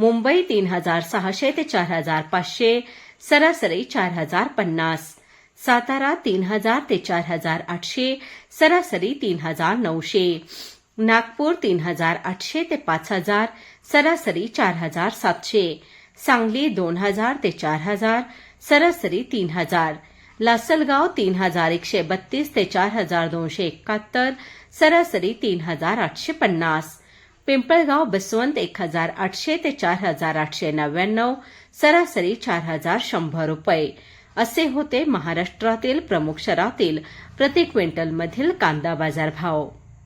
मुंबई तीन हजार सहाशे ते चार हजार पाचशे सरासरी चार हजार पन्नास. सातारा तीन हजार ते चार हजार आठशे सरासरी तीन हजार नऊशे. नागपूर तीन हजार आठशे ते पाच हजार सरासरी चार हजार सातशे. सांगली दोन हजार ते चार हजार सरासरी तीन हजार. लासलगाव तीन हजार एकशे बत्तीस ते चार हजार दोनशे एकाहत्तर सरासरी तीन हजार आठशे पन्नास. पिंपळगाव बसवंत एक हजार आठशे ते चार हजार आठशे नव्याण्णव सरासरी चार हजार शंभर रुपये. असे होते महाराष्ट्रातील प्रमुख शहरातील प्रति क्विंटलमधील कांदा बाजार भाव